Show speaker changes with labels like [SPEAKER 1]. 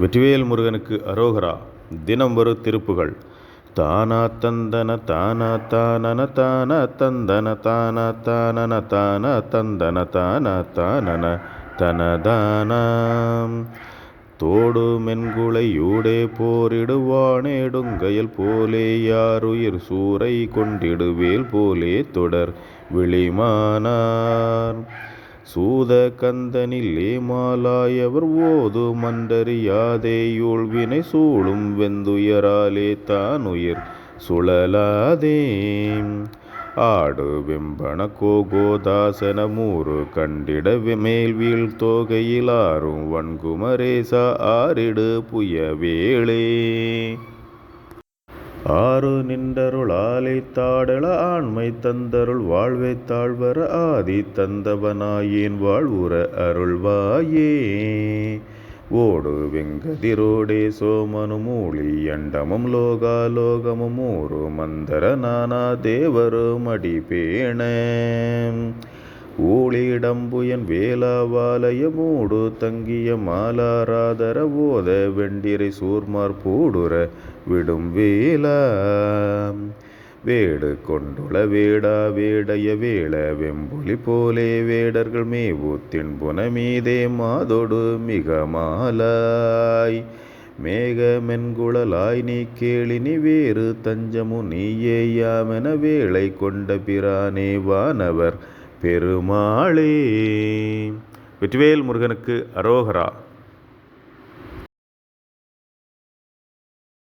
[SPEAKER 1] வெற்றிவேல் முருகனுக்கு அரோகரா. தினம் ஒரு திருப்புகள். தானா தந்தன தானா தானன தான தந்தன தானா தானன தான தந்தன தானா தானன தனதானாம் தோடு மென்குளையூடே போரிடுவானேடுங்கையல் போலே யாருயிர் சூறை கொண்டிடுவேல் போலே தொடர் விழிமானார். சூத கந்தனிலே மாலாயவர் ஓது மன்றறியாதே யூழ்வினை சூழும் வெந்துயராலே தானுயிர் சுழலாதே. ஆடு வெம்பன கோகோதாசன மூறு கண்டிட மேல் வீழ் தோகையில் ஆறும் வன்குமரேசா ஆறிடு புயவேளே. ஆறு நின்றருளாலை தாடல ஆண்மை தந்தருள் வாழ்வை தாழ்வர ஆதி தந்தவனாயேன் வாழ்வுற அருள்வாயே. ஓடு வெங்கதிரோடே சோமனு மூலி அண்டமும் லோகாலோகமும் ஊரு மந்தர நானா தேவரும் அடிபேண ஊழிடம்புயன் வேலாவாலய மூடு தங்கிய மாலாராதர ஓத வெண்டிரை சூர்மார் பூடுற விடும் வேலா வேடு கொண்டுள வேடா வேடைய வேள வெம்புலி போலே வேடர்கள் மேவூத்தின் புனமீதே மாதொடு மிக மாலாய் மேக மென்குழலாய் நீ கேளினி வேறு தஞ்சமு நீயேயாமென வேளை கொண்ட பிரானே வானவர் பெருமாளே. வெற்றிவேல் முருகனுக்கு அரோகரா.